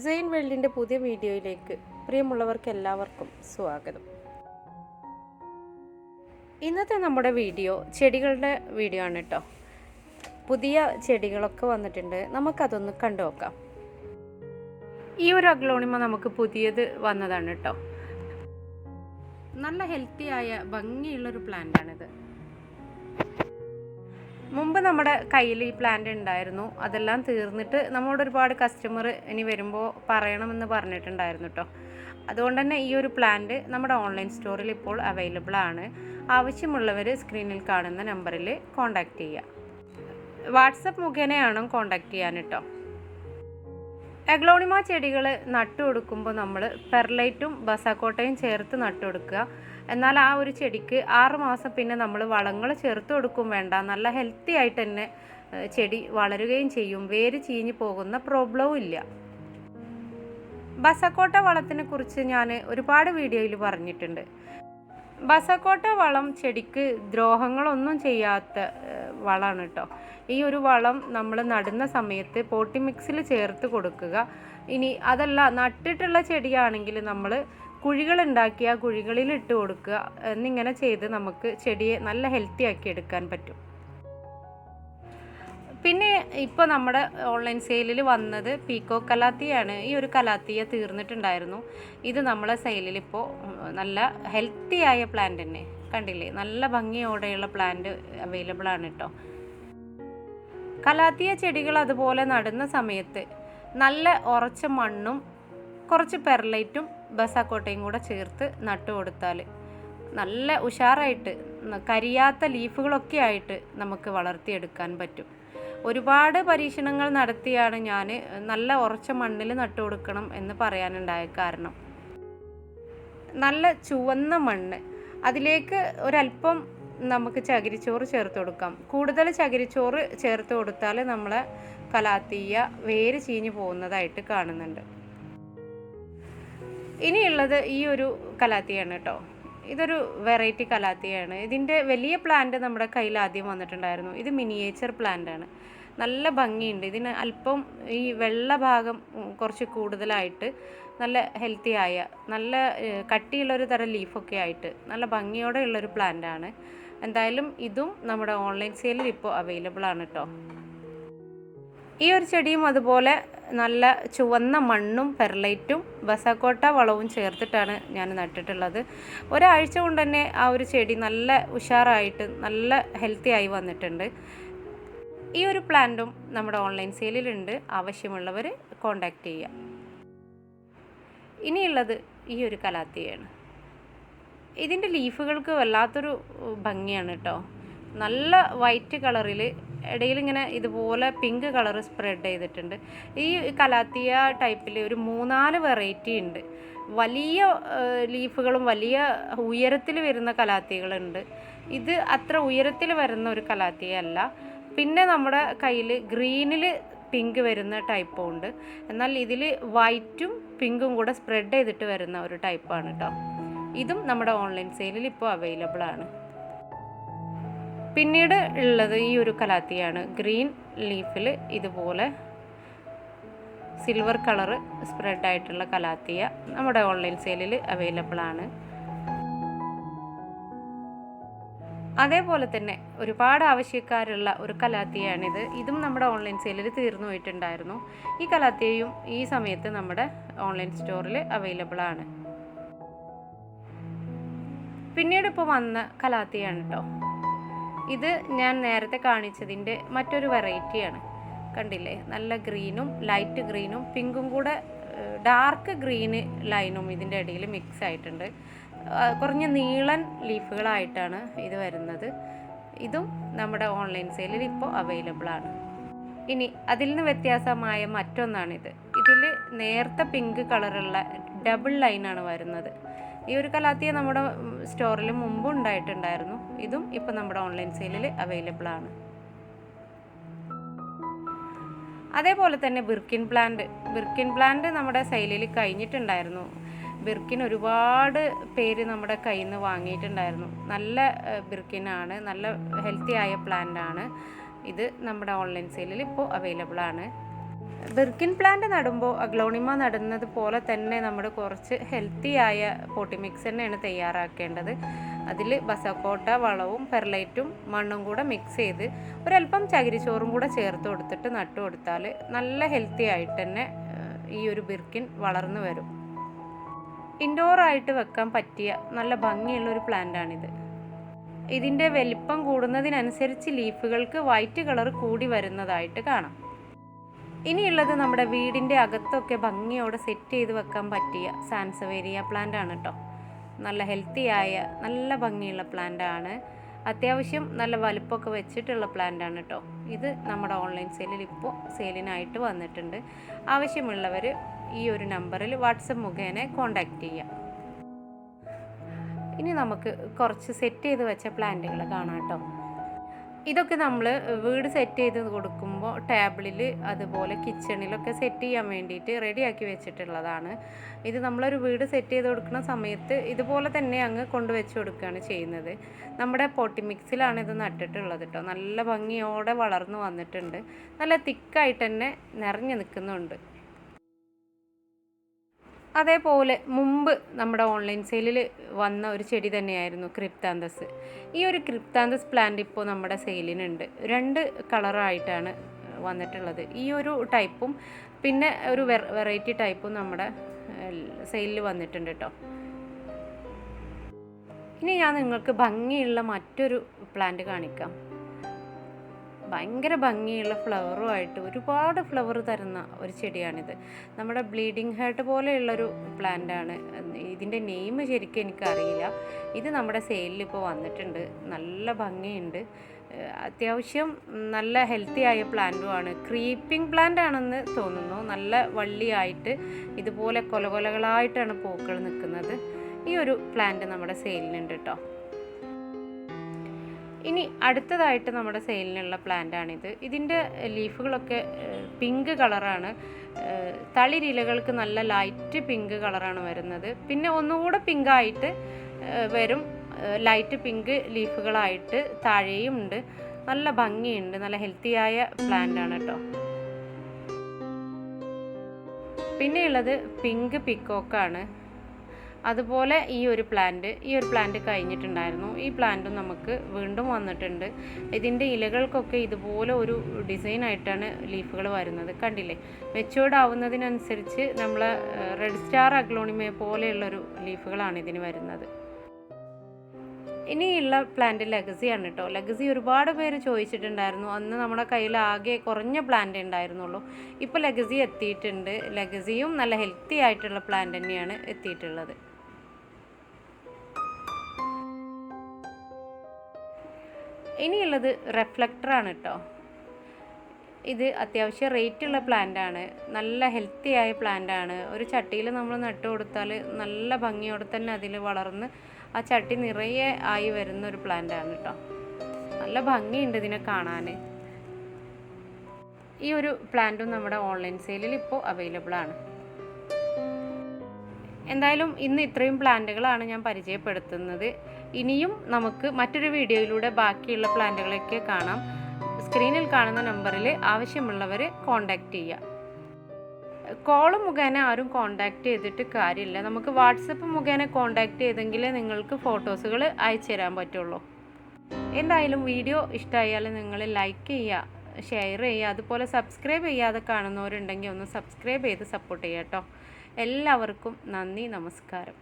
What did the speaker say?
സെയിൻ വേൾഡിന്റെ പുതിയ വീഡിയോയിലേക്ക് പ്രിയമുള്ളവർക്ക് എല്ലാവർക്കും സ്വാഗതം. ഇന്നത്തെ നമ്മുടെ വീഡിയോ ചെടികളുടെ വീഡിയോ ആണ് കേട്ടോ പുതിയ ചെടികളൊക്കെ വന്നിട്ടുണ്ട്. നമുക്കതൊന്ന് കണ്ടു നോക്കാം. ഈ ഒരു അഗ്ലോണിമ നമുക്ക് പുതിയത് വന്നതാണ് കേട്ടോ നല്ല ഹെൽത്തി ആയ ഭംഗിയുള്ളൊരു പ്ലാന്റാണിത്. മുമ്പ് നമ്മുടെ കയ്യിൽ ഈ പ്ലാന്റ് ഉണ്ടായിരുന്നു. അതെല്ലാം തീർന്നിട്ട് നമ്മളോട് ഒരുപാട് കസ്റ്റമർ ഇനി വരുമ്പോൾ പറയണമെന്ന് പറഞ്ഞിട്ടുണ്ടായിരുന്നു കേട്ടോ അതുകൊണ്ട് തന്നെ ഈ ഒരു പ്ലാന്റ് നമ്മുടെ ഓൺലൈൻ സ്റ്റോറിൽ ഇപ്പോൾ അവൈലബിൾ ആണ്. ആവശ്യമുള്ളവർ സ്ക്രീനിൽ കാണുന്ന നമ്പറിൽ കോൺടാക്റ്റ് ചെയ്യുക വാട്സപ്പ് മുഖേനയാണ് കോൺടാക്റ്റ് ചെയ്യാൻ കേട്ടോ എഗ്ലോണിമ ചെടികൾ നട്ടു കൊടുക്കുമ്പോൾ നമ്മൾ പെർലൈറ്റും ബസാക്കോട്ടയും ചേർത്ത് നട്ടു കൊടുക്കുക എന്നാൽ ആ ഒരു ചെടിക്ക് ആറ് മാസം പിന്നെ നമ്മൾ വളങ്ങൾ ചേർത്ത് കൊടുക്കും വേണ്ട. നല്ല ഹെൽത്തി ആയിട്ട് തന്നെ ചെടി വളരുകയും ചെയ്യും. വേര് ചീഞ്ഞു പോകുന്ന പ്രോബ്ലവും ഇല്ല. ബസക്കോട്ട വളത്തിനെ കുറിച്ച് ഞാൻ ഒരുപാട് വീഡിയോയിൽ പറഞ്ഞിട്ടുണ്ട്. ബസക്കോട്ട വളം ചെടിക്ക് ദ്രോഹങ്ങളൊന്നും ചെയ്യാത്ത വളമാണ് കേട്ടോ ഈ ഒരു വളം നമ്മൾ നടുന്ന സമയത്ത് പോട്ടി മിക്സിൽ ചേർത്ത് കൊടുക്കുക. ഇനി അതല്ല നട്ടിട്ടുള്ള ചെടിയാണെങ്കിൽ നമ്മൾ കുഴികൾ ഉണ്ടാക്കി ആ കുഴികളിൽ ഇട്ട് കൊടുക്കുക എന്നിങ്ങനെ ചെയ്ത് നമുക്ക് ചെടിയെ നല്ല ഹെൽത്തി ആക്കി എടുക്കാൻ പറ്റും. പിന്നെ ഇപ്പോൾ നമ്മുടെ ഓൺലൈൻ സെയിലിൽ വന്നത് പീക്കോ കലാത്തിയാണ് ഈ ഒരു കലാത്തിയ തീർന്നിട്ടുണ്ടായിരുന്നു. ഇത് നമ്മളെ സെയിലിൽ ഇപ്പോൾ നല്ല ഹെൽത്തി ആയ പ്ലാന്റ് തന്നെ. കണ്ടില്ലേ? നല്ല ഭംഗിയോടെയുള്ള പ്ലാന്റ് അവൈലബിൾ ആണ് കേട്ടോ കലാത്തിയ ചെടികൾ അതുപോലെ നടുന്ന സമയത്ത് നല്ല ഉറച്ച മണ്ണും കുറച്ച് പെർലൈറ്റും ബസാക്കോട്ടയും കൂടെ ചേർത്ത് നട്ടു കൊടുത്താൽ നല്ല ഉഷാറായിട്ട് കരിയാത്ത ലീഫുകളൊക്കെ ആയിട്ട് നമുക്ക് വളർത്തിയെടുക്കാൻ പറ്റും. ഒരുപാട് പരീക്ഷണങ്ങൾ നടത്തിയാണ് ഞാൻ നല്ല ഉറച്ച മണ്ണിൽ നട്ടു കൊടുക്കണം എന്ന് പറയാനുണ്ടായ കാരണം. നല്ല ചുവന്ന മണ്ണ്. അതിലേക്ക് ഒരല്പം നമുക്ക് ചകിരിച്ചോറ് ചേർത്ത് കൊടുക്കാം. കൂടുതൽ ചകിരിച്ചോറ് ചേർത്ത് കൊടുത്താൽ നമ്മളെ കലാത്തീയ വേര് ചീഞ്ഞു പോകുന്നതായിട്ട് കാണുന്നുണ്ട്. ഇനിയുള്ളത് ഈ ഒരു കലാത്തിയാണ് കേട്ടോ. ഇതൊരു വെറൈറ്റി കലാത്തിയാണ്. ഇതിന്റെ വലിയ പ്ലാന്റ് നമ്മുടെ കയ്യിൽ ആദ്യം വന്നിട്ടുണ്ടായിരുന്നു. ഇത് മിനിയേച്ചർ പ്ലാന്റ് ആണ്. നല്ല ഭംഗിയുണ്ട്. ഇതിന് അല്പം ഈ വെള്ള ഭാഗം കുറച്ച് കൂടുതലായിട്ട് നല്ല ഹെൽത്തി ആയ നല്ല കട്ടിയുള്ളൊരു തരം ലീഫൊക്കെ ആയിട്ട് നല്ല ഭംഗിയോടെ ഉള്ളൊരു പ്ലാന്റ് ആണ്. എന്തായാലും ഇതും നമ്മുടെ ഓൺലൈൻ സെയിലിൽ ഇപ്പോൾ അവൈലബിൾ ആണ് കേട്ടോ. ഈ ഒരു ചെടിയും അതുപോലെ നല്ല ചുവന്ന മണ്ണും പെർലൈറ്റും ബസാക്കോട്ട വളവും ചേർത്തിട്ടാണ് ഞാൻ നട്ടിട്ടുള്ളത്. ഒരാഴ്ച കൊണ്ട് തന്നെ ആ ഒരു ചെടി നല്ല ഉഷാറായിട്ട് നല്ല ഹെൽത്തി ആയി വന്നിട്ടുണ്ട്. ഈ ഒരു പ്ലാന്റും നമ്മുടെ ഓൺലൈൻ സെയിലിലുണ്ട് ആവശ്യമുള്ളവർ കോണ്ടാക്ട് ചെയ്യാം ഇനിയുള്ളത് ഈ ഒരു കലാത്തിയാണ്. ഇതിന്റെ ലീഫുകൾക്ക് വല്ലാത്തൊരു ഭംഗിയാണ് കേട്ടോ. നല്ല വൈറ്റ് കളറിൽ ഇടയിൽ ഇങ്ങനെ ഇതുപോലെ പിങ്ക് കളർ സ്പ്രെഡ് ചെയ്തിട്ടുണ്ട്. ഈ കലാത്തിയ ടൈപ്പിൽ ഒരു മൂന്നാൽ വെറൈറ്റി ഉണ്ട്. വലിയ ലീഫുകളും വലിയ ഉയരത്തിൽ വരുന്ന കലാത്തികളുണ്ട്. ഇത് അത്ര ഉയരത്തിൽ വരുന്ന ഒരു കലാത്തിയല്ല. പിന്നെ നമ്മുടെ കയ്യിൽ ഗ്രീനിൽ പിങ്ക് വരുന്ന ടൈപ്പും ഉണ്ട്. എന്നാൽ ഇതിൽ വൈറ്റും പിങ്കും കൂടെ സ്പ്രെഡ് ചെയ്തിട്ട് വരുന്ന ഒരു ടൈപ്പാണ് കേട്ടോ ഇതും നമ്മുടെ ഓൺലൈൻ സെയിലിൽ ഇപ്പോൾ അവൈലബിൾ ആണ്. പിന്നീട് ഉള്ളത് ഈ ഒരു കലാത്തിയാണ്. ഗ്രീൻ ലീഫിൽ ഇതുപോലെ സിൽവർ കളറ് സ്പ്രെഡ് ആയിട്ടുള്ള കലാത്തിയ നമ്മുടെ ഓൺലൈൻ സെയിലിൽ അവൈലബിൾ ആണ്. അതേപോലെ തന്നെ ഒരുപാട് ആവശ്യക്കാരുള്ള ഒരു കലാത്തിയാണിത്. ഇതും നമ്മുടെ ഓൺലൈൻ സെയിലിൽ തീർന്നു പോയിട്ടുണ്ടായിരുന്നു. ഈ കലാത്തിയയും ഈ സമയത്ത് നമ്മുടെ ഓൺലൈൻ സ്റ്റോറിൽ അവൈലബിൾ ആണ്. പിന്നീട് ഇപ്പോൾ വന്ന കലാത്തിയാണ് കേട്ടോ ഇത് ഞാൻ നേരത്തെ കാണിച്ചതിന്റെ മറ്റൊരു വെറൈറ്റിയാണ്. കണ്ടില്ലേ? നല്ല ഗ്രീനും ലൈറ്റ് ഗ്രീനും പിങ്കും കൂടെ ഡാർക്ക് ഗ്രീന് ലൈനും ഇതിന്റെ ഇടയിൽ മിക്സ് ആയിട്ടുണ്ട്. കുറഞ്ഞ നീളൻ ലീഫുകളായിട്ടാണ് ഇത് വരുന്നത്. ഇതും നമ്മുടെ ഓൺലൈൻ സെയിലിൽ ഇപ്പോൾ അവൈലബിൾ ആണ്. ഇനി അതിൽ നിന്ന് വ്യത്യാസമായ മറ്റൊന്നാണിത്. ഇതിൽ നേർത്ത പിങ്ക് കളറുള്ള ഡബിൾ ലൈനാണ് വരുന്നത്. ഈ ഒരു കലാത്തിയ നമ്മുടെ സ്റ്റോറിൽ മുമ്പ് ഉണ്ടായിട്ടുണ്ടായിരുന്നു. ഇതും ഇപ്പം നമ്മുടെ ഓൺലൈൻ സെയിലിൽ അവൈലബിൾ ആണ്. അതേപോലെ തന്നെ ബിർക്കിൻ പ്ലാന്റ്. ബിർക്കിൻ പ്ലാന്റ് നമ്മുടെ സെയിലിൽ കഴിഞ്ഞിട്ടുണ്ടായിരുന്നു. ബിർക്കിൻ ഒരുപാട് പേര് നമ്മുടെ കയ്യിൽ നിന്ന് വാങ്ങിയിട്ടുണ്ടായിരുന്നു. നല്ല ബിർക്കിനാണ് നല്ല ഹെൽത്തി ആയ പ്ലാന്റ് ആണ്. ഇത് നമ്മുടെ ഓൺലൈൻ സെയിലിൽ ഇപ്പോൾ അവൈലബിൾ ആണ്. ബിർക്കിൻ പ്ലാന്റ് നടുമ്പോൾ അഗ്ലോണിമ നടുന്നത് പോലെ തന്നെ നമ്മൾ കുറച്ച് ഹെൽത്തി ആയ പോട്ടി മിക്സ് തന്നെയാണ് തയ്യാറാക്കേണ്ടത്. അതിൽ ബസക്കോട്ട വളവും പെർലൈറ്റും മണ്ണും കൂടെ മിക്സ് ചെയ്ത് ഒരല്പം ചകിരിച്ചോറും കൂടെ ചേർത്ത് കൊടുത്തിട്ട് നട്ടു കൊടുത്താൽ നല്ല ഹെൽത്തി ആയിട്ട് തന്നെ ഈ ഒരു ബിർക്കിൻ വളർന്നു വരും. ഇൻഡോറായിട്ട് വെക്കാൻ പറ്റിയ നല്ല ഭംഗിയുള്ള ഒരു പ്ലാന്റാണിത് ഇതിന്റെ വലിപ്പം കൂടുന്നതിനനുസരിച്ച് ലീഫുകൾക്ക് വൈറ്റ് കളർ കൂടി വരുന്നതായിട്ട് കാണാം. ഇനിയുള്ളത് നമ്മുടെ വീടിന്റെ അകത്തൊക്കെ ഭംഗിയോടെ സെറ്റ് ചെയ്ത് വെക്കാൻ പറ്റിയ സാൻസവേരിയ പ്ലാന്റ് ആണ് കേട്ടോ നല്ല ഹെൽത്തി ആയ നല്ല ഭംഗിയുള്ള പ്ലാന്റ് ആണ്. അത്യാവശ്യം നല്ല വലുപ്പമൊക്കെ വെച്ചിട്ടുള്ള പ്ലാന്റ് ആണ് കേട്ടോ ഇത് നമ്മുടെ ഓൺലൈൻ സെയിലിൽ ഇപ്പോൾ സെയിലിനായിട്ട് വന്നിട്ടുണ്ട്. ആവശ്യമുള്ളവർ ഈ ഒരു നമ്പറിൽ വാട്സപ്പ് മുഖേന കോൺടാക്റ്റ് ചെയ്യാം. ഇനി നമുക്ക് കുറച്ച് സെറ്റ് ചെയ്ത് വെച്ച പ്ലാന്റുകൾ കാണാം കേട്ടോ ഇതൊക്കെ നമ്മൾ വീട് സെറ്റ് ചെയ്ത് കൊടുക്കുമ്പോൾ ടേബിളിൽ അതുപോലെ കിച്ചണിലൊക്കെ സെറ്റ് ചെയ്യാൻ വേണ്ടിയിട്ട് റെഡിയാക്കി വെച്ചിട്ടുള്ളതാണ്. ഇത് നമ്മളൊരു വീട് സെറ്റ് ചെയ്ത് കൊടുക്കുന്ന സമയത്ത് ഇതുപോലെ തന്നെ അങ്ങ് കൊണ്ടുവച്ച് കൊടുക്കുകയാണ് ചെയ്യുന്നത്. നമ്മുടെ പൊട്ടി മിക്സിലാണ് ഇത് നട്ടിട്ടുള്ളത് കേട്ടോ നല്ല ഭംഗിയോടെ വളർന്നു വന്നിട്ടുണ്ട്. നല്ല തിക്കായിട്ട് തന്നെ നിറഞ്ഞു നിൽക്കുന്നുണ്ട്. അതേപോലെ മുമ്പ് നമ്മുടെ ഓൺലൈൻ സെയിലിൽ വന്ന ഒരു ചെടി തന്നെയായിരുന്നു ക്രിപ്താന്തസ്. ഈ ഒരു ക്രിപ്താന്തസ് പ്ലാന്റ് ഇപ്പോൾ നമ്മുടെ സെയിലിനുണ്ട്. രണ്ട് കളറായിട്ടാണ് വന്നിട്ടുള്ളത്. ഈ ഒരു ടൈപ്പും പിന്നെ ഒരു വെറൈറ്റി ടൈപ്പും നമ്മുടെ സെയിലിൽ വന്നിട്ടുണ്ട് കേട്ടോ. ഇനി ഞാൻ നിങ്ങൾക്ക് ഭംഗിയുള്ള മറ്റൊരു പ്ലാന്റ് കാണിക്കാം. ഭയങ്കര ഭംഗിയുള്ള ഫ്ലവറുമായിട്ട് ഒരുപാട് ഫ്ലവർ തരുന്ന ഒരു ചെടിയാണിത്. നമ്മുടെ ബ്ലീഡിങ് ഹേർട്ട് പോലെയുള്ളൊരു പ്ലാന്റാണ്. ഇതിന്റെ നെയിം ശരിക്കും എനിക്കറിയില്ല. ഇത് നമ്മുടെ സെയിലിൽ ഇപ്പോൾ വന്നിട്ടുണ്ട്. നല്ല ഭംഗിയുണ്ട്. അത്യാവശ്യം നല്ല ഹെൽത്തി ആയ പ്ലാന്റുമാണ്. ക്രീപ്പിംഗ് പ്ലാന്റ് ആണെന്ന് തോന്നുന്നു. നല്ല വള്ളിയായിട്ട് ഇതുപോലെ കൊലകൊലകളായിട്ടാണ് പൂക്കൾ നിൽക്കുന്നത്. ഈ ഒരു പ്ലാന്റ് നമ്മുടെ സെയിലിനുണ്ട് കേട്ടോ. ഇനി അടുത്തതായിട്ട് നമ്മുടെ സെയിലിനുള്ള പ്ലാന്റ് ആണിത് ഇതിന്റെ ലീഫുകളൊക്കെ പിങ്ക് കളറാണ്. തളിരിലകൾക്ക് നല്ല ലൈറ്റ് പിങ്ക് കളറാണ് വരുന്നത്. പിന്നെ ഒന്നുകൂടെ പിങ്കായിട്ട് വരും ലൈറ്റ് പിങ്ക് ലീഫുകളായിട്ട് താഴെയും ഉണ്ട്. നല്ല ഭംഗിയുണ്ട് നല്ല ഹെൽത്തിയായ പ്ലാന്റ് ആണ് കേട്ടോ പിന്നെയുള്ളത് പിങ്ക് പിക്കോക്കാണ്. അതുപോലെ ഈ ഒരു പ്ലാന്റ് ഈ ഒരു പ്ലാന്റ് കഴിഞ്ഞിട്ടുണ്ടായിരുന്നു. ഈ പ്ലാന്റും നമുക്ക് വീണ്ടും വന്നിട്ടുണ്ട്. ഇതിന്റെ ഇലകൾക്കൊക്കെ ഇതുപോലെ ഒരു ഡിസൈൻ ആയിട്ടാണ് ലീഫുകൾ വരുന്നത്. കണ്ടില്ലേ? മെച്ചോർഡ് ആവുന്നതിനനുസരിച്ച് നമ്മൾ റെഡ് സ്റ്റാർ അഗ്ലോണിമയെ പോലെയുള്ളൊരു ലീഫുകളാണ് ഇതിന് വരുന്നത്. ഇനിയുള്ള പ്ലാന്റ് ലഗസിയാണ് കേട്ടോ ലഗസി ഒരുപാട് പേര് ചോദിച്ചിട്ടുണ്ടായിരുന്നു. അന്ന് നമ്മുടെ കയ്യിൽ ആകെ കുറഞ്ഞ പ്ലാന്റ് ഉണ്ടായിരുന്നുള്ളൂ. ഇപ്പോൾ ലഗസി എത്തിയിട്ടുണ്ട്. ലഗസിയും നല്ല ഹെൽത്തി ആയിട്ടുള്ള പ്ലാന്റ് തന്നെയാണ് എത്തിയിട്ടുള്ളത്. ഇനിയുള്ളത് റിഫ്ലക്ടറാണ് കേട്ടോ ഇത് അത്യാവശ്യം റേറ്റുള്ള പ്ലാന്റാണ് നല്ല ഹെൽത്തി ആയ പ്ലാന്റാണ് ഒരു ചട്ടിയിൽ നമ്മൾ നട്ടു കൊടുത്താൽ നല്ല ഭംഗിയോടെ തന്നെ അതിൽ വളർന്ന് ആ ചട്ടി നിറയെ ആയി വരുന്ന ഒരു പ്ലാന്റാണ് കേട്ടോ നല്ല ഭംഗിയുണ്ട് ഇതിനെ കാണാൻ. ഈ ഒരു പ്ലാന്റും നമ്മുടെ ഓൺലൈൻ സെയിലിൽ ഇപ്പോൾ അവൈലബിൾ ആണ്. എന്തായാലും ഇന്ന് ഇത്രയും പ്ലാന്റുകളാണ് ഞാൻ പരിചയപ്പെടുത്തുന്നത്. ഇനിയും നമുക്ക് മറ്റൊരു വീഡിയോയിലൂടെ ബാക്കിയുള്ള പ്ലാന്റുകളൊക്കെ കാണാം. സ്ക്രീനിൽ കാണുന്ന നമ്പറിൽ ആവശ്യമുള്ളവർ കോൺടാക്റ്റ് ചെയ്യുക. കോൾ മുഖേന ആരും കോൺടാക്റ്റ് ചെയ്തിട്ട് കാര്യമില്ല. നമുക്ക് വാട്സപ്പ് മുഖേന കോൺടാക്റ്റ് ചെയ്തെങ്കിലേ നിങ്ങൾക്ക് ഫോട്ടോസുകൾ അയച്ചു തരാൻ പറ്റുള്ളൂ. എന്തായാലും വീഡിയോ ഇഷ്ടമായാൽ നിങ്ങൾ ലൈക്ക് ചെയ്യുക ഷെയർ ചെയ്യുക അതുപോലെ സബ്സ്ക്രൈബ് ചെയ്യാതെ കാണുന്നവരുണ്ടെങ്കിൽ ഒന്ന് സബ്സ്ക്രൈബ് ചെയ്ത് സപ്പോർട്ട് ചെയ്യാം കേട്ടോ. എല്ലാവർക്കും നന്ദി നമസ്കാരം.